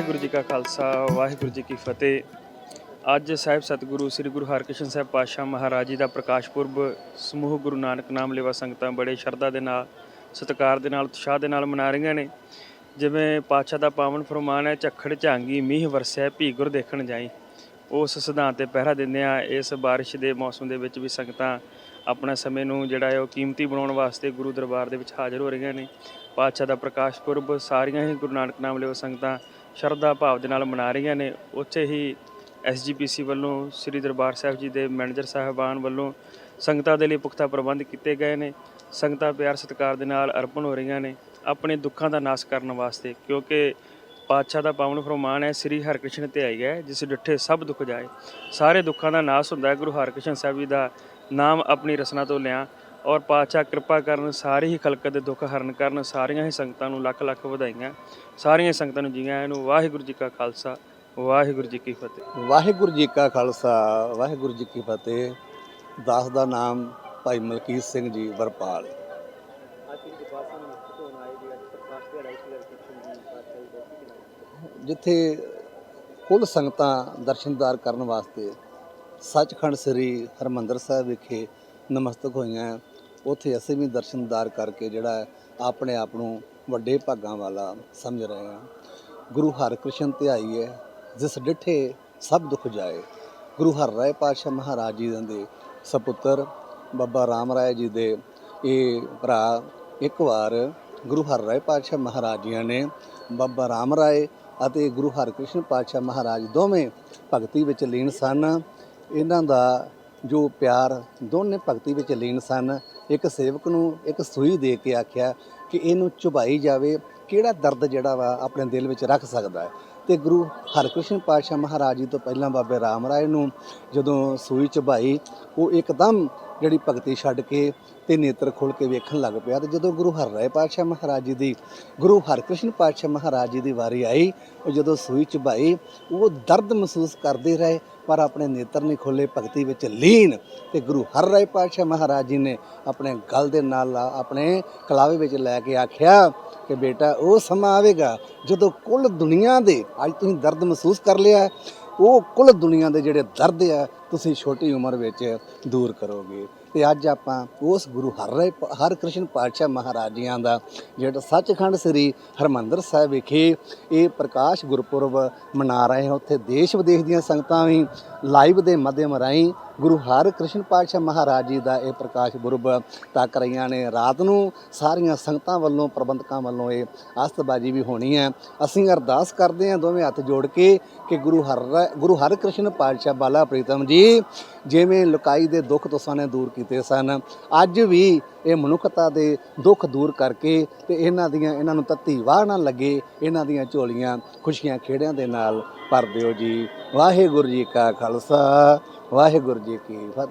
ਵਾਹਿਗੁਰੂ ਜੀ ਕਾ ਖਾਲਸਾ, ਵਾਹਿਗੁਰੂ ਜੀ ਕੀ ਫਤਿਹ। ਅੱਜ ਸਾਹਿਬ ਸਤਿਗੁਰੂ ਸ੍ਰੀ ਗੁਰੂ ਹਰਕ੍ਰਿਸ਼ਨ ਸਾਹਿਬ ਪਾਤਸ਼ਾਹ ਮਹਾਰਾਜ ਜੀ ਦਾ ਪ੍ਰਕਾਸ਼ ਪੁਰਬ, ਸਮੂਹ ਗੁਰੂ ਨਾਨਕ ਨਾਮ ਲੇਵਾ ਸੰਗਤਾਂ ਬੜੇ ਸ਼ਰਧਾ ਦੇ ਨਾਲ, ਸਤਿਕਾਰ ਦੇ ਨਾਲ, ਉਤਸ਼ਾਹ ਦੇ ਨਾਲ ਮਨਾ ਰਹੀਆਂ ਨੇ। ਜਿਵੇਂ ਪਾਤਸ਼ਾਹ ਦਾ ਪਾਵਨ ਫਰਮਾਨ ਹੈ, ਝੱਖੜ ਝਾਂਗੀ ਮੀਂਹ ਵਰਸਿਆ ਭੀ ਗੁਰ ਦੇਖਣ ਜਾਈ। ਉਸ ਸਿਧਾਂਤ ਤੇ ਪਹਿਰਾ ਦਿੰਦੇ ਆ ਇਸ ਬਾਰਿਸ਼ ਦੇ ਮੌਸਮ ਦੇ ਵਿੱਚ ਵੀ ਸੰਗਤਾਂ ਆਪਣਾ ਸਮੇਂ ਨੂੰ ਜਿਹੜਾ ਹੈ ਉਹ ਕੀਮਤੀ ਬਣਾਉਣ ਵਾਸਤੇ ਗੁਰੂ ਦਰਬਾਰ ਦੇ ਵਿੱਚ ਹਾਜ਼ਰ ਹੋ ਰਹੀਆਂ ਨੇ। ਪਾਤਸ਼ਾਹ ਦਾ ਪ੍ਰਕਾਸ਼ ਪੁਰਬ, ਸਾਰੀਆਂ ਹੀ ਗੁਰੂ ਨਾਨਕ ਨਾਮ ਲਿਓ ਸੰਗਤਾਂ ਸ਼ਰਧਾ ਭਾਵ ਦੇ ਨਾਲ ਮਨਾ ਰਹੀਆਂ ਨੇ। ਉੱਥੇ ਹੀ ਐਸਜੀਪੀਸੀ ਵੱਲੋਂ ਸ੍ਰੀ ਦਰਬਾਰ ਸਾਹਿਬ ਜੀ ਦੇ ਮੈਨੇਜਰ ਸਾਹਿਬਾਨ ਵੱਲੋਂ ਸੰਗਤਾਂ ਦੇ ਲਈ ਪੁਖਤਾ ਪ੍ਰਬੰਧ ਕੀਤੇ ਗਏ ਨੇ। ਸੰਗਤਾਂ ਪਿਆਰ ਸਤਿਕਾਰ ਦੇ ਨਾਲ ਅਰਪਣ ਹੋ ਰਹੀਆਂ ਨੇ ਆਪਣੇ ਦੁੱਖਾਂ ਦਾ ਨਾਸ਼ ਕਰਨ ਵਾਸਤੇ, ਕਿਉਂਕਿ ਪਾਤਸ਼ਾਹ ਦਾ ਪਾਵਨ ਫਰਮਾਨ ਹੈ, ਸ੍ਰੀ ਹਰਿਕ੍ਰਿਸ਼ਨ ਤੇ ਆਈ ਹੈ, ਜਿਸ ਡਿੱਠੇ ਸਭ ਦੁੱਖ ਜਾਏ। ਸਾਰੇ ਦੁੱਖਾਂ ਦਾ ਨਾਸ਼ ਹੁੰਦਾ ਹੈ। ਗੁਰੂ ਹਰਿਕ੍ਰਿਸ਼ਨ ਸਾਹਿਬ ਜੀ ਦਾ ਨਾਮ ਆਪਣੀ ਰਸਨਾ ਤੋਂ ਲਿਆ। ਔਰ ਪਾਤਸ਼ਾਹ ਕਿਰਪਾ ਕਰਨ ਸਾਰੀ ਹੀ ਖਲਕਤ ਦੇ ਦੁੱਖ ਹਰਨ ਕਰਨ, ਸਾਰੀਆਂ ਹੀ ਸੰਗਤਾਂ ਨੂੰ ਲੱਖ ਲੱਖ ਵਧਾਈਆਂ। ਸਾਰੀਆਂ ਸੰਗਤਾਂ ਨੂੰ ਜੀਆਂ ਨੂੰ ਵਾਹਿਗੁਰੂ ਜੀ ਕਾ ਖਾਲਸਾ, ਵਾਹਿਗੁਰੂ ਜੀ ਕੀ ਫਤਿਹ। ਵਾਹਿਗੁਰੂ ਜੀ ਕਾ ਖਾਲਸਾ, ਵਾਹਿਗੁਰੂ ਜੀ ਕੀ ਫਤਿਹ। ਦਾਸ ਦਾ ਨਾਮ ਭਾਈ ਮਲਕੀਤ ਸਿੰਘ ਜੀ ਵਰਪਾਲ ਜਿੱਥੇ ਕੁੱਲ ਸੰਗਤਾਂ ਦਰਸ਼ਨਦਾਰ ਕਰਨ ਵਾਸਤੇ ਸੱਚਖੰਡ ਸ੍ਰੀ ਹਰਮੰਦਰ ਸਾਹਿਬ ਵਿਖੇ ਨਮਸਤਕ ਹੋਈਆਂ ਉੱਥੇ ਅਸੀਂ ਵੀ ਦਰਸ਼ਨਦਾਰ ਕਰਕੇ ਜਿਹੜਾ ਆਪਣੇ ਆਪ ਨੂੰ ਵੱਡੇ ਭਾਗਾਂ ਵਾਲਾ ਸਮਝ ਰਹੇ ਹਾਂ। ਗੁਰੂ ਹਰਿਕ੍ਰਿਸ਼ਨ ਧਿਆਈ ਹੈ, ਜਿਸ ਡਿਠੇ ਸਭ ਦੁੱਖ ਜਾਏ। ਗੁਰੂ ਹਰ ਰਾਏ ਪਾਤਸ਼ਾਹ ਮਹਾਰਾਜ ਜੀ ਦੇ ਸਪੁੱਤਰ ਬਾਬਾ ਰਾਮ ਰਾਏ ਜੀ ਦੇ ਇਹ ਭਰਾ ਇੱਕ ਵਾਰ ਗੁਰੂ ਹਰ ਰਾਏ ਪਾਤਸ਼ਾਹ ਮਹਾਰਾਜ ਜੀ ਨੇ ਬਾਬਾ ਰਾਮ ਰਾਏ ਅਤੇ ਗੁਰੂ ਹਰਿਕ੍ਰਿਸ਼ਨ ਪਾਤਸ਼ਾਹ ਮਹਾਰਾਜ ਦੋਵੇਂ ਭਗਤੀ ਵਿੱਚ ਲੀਨ ਸਨ। ਇਹਨਾਂ ਦਾ ਜੋ ਪਿਆਰ ਦੋਨੇ ਭਗਤੀ ਵਿੱਚ ਲੀਨ ਸਨ, ਇੱਕ ਸੇਵਕ ਨੂੰ ਇੱਕ ਸੂਈ ਦੇ ਕੇ ਆਖਿਆ ਕਿ ਇਹਨੂੰ ਚੁਭਾਈ ਜਾਵੇ, ਕਿਹੜਾ ਦਰਦ ਜਿਹੜਾ ਵਾ ਆਪਣੇ ਦਿਲ ਵਿੱਚ ਰੱਖ ਸਕਦਾ ਹੈ? ਤੇ ਗੁਰੂ ਹਰਕ੍ਰਿਸ਼ਨ ਪਾਤਸ਼ਾਹ ਮਹਾਰਾਜ ਜੀ ਤੋਂ ਪਹਿਲਾਂ ਬਾਬੇ ਰਾਮ ਰਾਏ ਨੂੰ ਜਦੋਂ ਸੂਈ ਚੁਭਾਈ, ਉਹ ਇੱਕਦਮ ਜਿਹੜੀ ਭਗਤੀ ਛੱਡ ਕੇ ਤੇ ਨੇਤਰ ਖੋਲ ਕੇ ਵੇਖਣ ਲੱਗ ਪਿਆ ਤੇ ਜਦੋਂ ਗੁਰੂ ਹਰਿ ਪਾਤਸ਼ਾਹ ਮਹਾਰਾਜ ਜੀ ਦੀ, ਗੁਰੂ ਹਰਕ੍ਰਿਸ਼ਨ ਪਾਤਸ਼ਾਹ ਮਹਾਰਾਜ ਜੀ ਦੀ ਵਾਰੀ ਆਈ, ਉਹ ਜਦੋਂ ਸੂਈ ਚੁਭਾਈ, ਉਹ ਦਰਦ ਮਹਿਸੂਸ ਕਰਦੇ ਰਹੇ ਪਰ ਆਪਣੇ ਨੇਤਰ ਨਹੀਂ ਖੋਲੇ ਭਗਤੀ ਵਿੱਚ ਲੀਨ ਤੇ ਗੁਰੂ ਹਰ ਰਾਏ ਪਾਤਸ਼ਾਹ ਮਹਾਰਾਜ ਜੀ ਨੇ ਆਪਣੇ ਗਲ ਦੇ ਨਾਲ ਆਪਣੇ ਕਲਾਵੇ ਵਿੱਚ ਲੈ ਕੇ ਆਖਿਆ ਕਿ ਬੇਟਾ ਉਹ ਸਮਾਂ ਆਵੇਗਾ ਜਦੋਂ ਕੁੱਲ ਦੁਨੀਆ ਦੇ, ਅੱਜ ਤੁਸੀਂ ਦਰਦ ਮਹਿਸੂਸ ਕਰ ਲਿਆ ਉਹ ਕੁੱਲ ਦੁਨੀਆ ਦੇ ਜਿਹੜੇ ਦਰਦ ਆ, ਤੁਸੀਂ ਛੋਟੀ ਉਮਰ ਵਿੱਚ ਦੂਰ ਕਰੋਗੇ। ਤੇ ਅੱਜ ਆਪਾਂ ਉਸ ਗੁਰੂ ਹਰਿ ਹਰ ਕ੍ਰਿਸ਼ਨ ਪਾਤਸ਼ਾਹ ਮਹਾਰਾਜ ਜੀਆਂ ਦਾ ਜਿਹੜਾ ਸੱਚਖੰਡ ਸ੍ਰੀ ਹਰਮੰਦਰ ਸਾਹਿਬ ਵਿਖੇ ਇਹ ਪ੍ਰਕਾਸ਼ ਗੁਰਪੁਰਬ ਮਨਾ ਰਹੇ ਹਾਂ। ਉੱਥੇ ਦੇਸ਼ ਵਿਦੇਸ਼ ਦੀਆਂ ਸੰਗਤਾਂ ਵੀ ਲਾਈਵ ਦੇ ਮਾਧਿਅਮ ਰਾਹੀਂ ਗੁਰੂ ਹਰ ਕ੍ਰਿਸ਼ਨ ਪਾਤਸ਼ਾਹ ਮਹਾਰਾਜ ਜੀ ਦਾ ਇਹ ਪ੍ਰਕਾਸ਼ ਗੁਰਬ ਤੱਕ ਰਹੀਆਂ ਨੇ। ਰਾਤ ਨੂੰ ਸਾਰੀਆਂ ਸੰਗਤਾਂ ਵੱਲੋਂ, ਪ੍ਰਬੰਧਕਾਂ ਵੱਲੋਂ ਇਹ ਆਸਤਬਾਜੀ ਵੀ ਹੋਣੀ ਹੈ। ਅਸੀਂ ਅਰਦਾਸ ਕਰਦੇ ਹਾਂ ਦੋਵੇਂ ਹੱਥ ਜੋੜ ਕੇ ਕਿ ਗੁਰੂ ਹਰਿ ਗੁਰੂ ਹਰਿ ਕ੍ਰਿਸ਼ਨ ਪਾਤਸ਼ਾਹ ਬਾਲਾ ਪ੍ਰੀਤਮ ਜੀ ਜਿਵੇਂ ਲੁਕਾਈ ਦੇ ਦੁੱਖ ਤੁਸਾਂ ਨੇ ਦੂਰ ਕੀਤੇ ਸਨ, ਅੱਜ ਵੀ ਇਹ ਮਨੁੱਖਤਾ ਦੇ ਦੁੱਖ ਦੂਰ ਕਰਕੇ ਤੇ ਇਹਨਾਂ ਦੀਆਂ, ਇਹਨਾਂ ਨੂੰ ਤੱਤੀ ਵਾਹ ਨਾ ਲੱਗੇ, ਇਹਨਾਂ ਦੀਆਂ ਝੋਲੀਆਂ ਖੁਸ਼ੀਆਂ ਖੇੜਿਆਂ ਦੇ ਨਾਲ ਭਰ ਦਿਓ ਜੀ। ਵਾਹਿਗੁਰੂ ਜੀ ਕਾ ਖਾਲਸਾ, ਵਾਹਿਗੁਰੂ ਜੀ ਕੀ ਫਤਿਹ।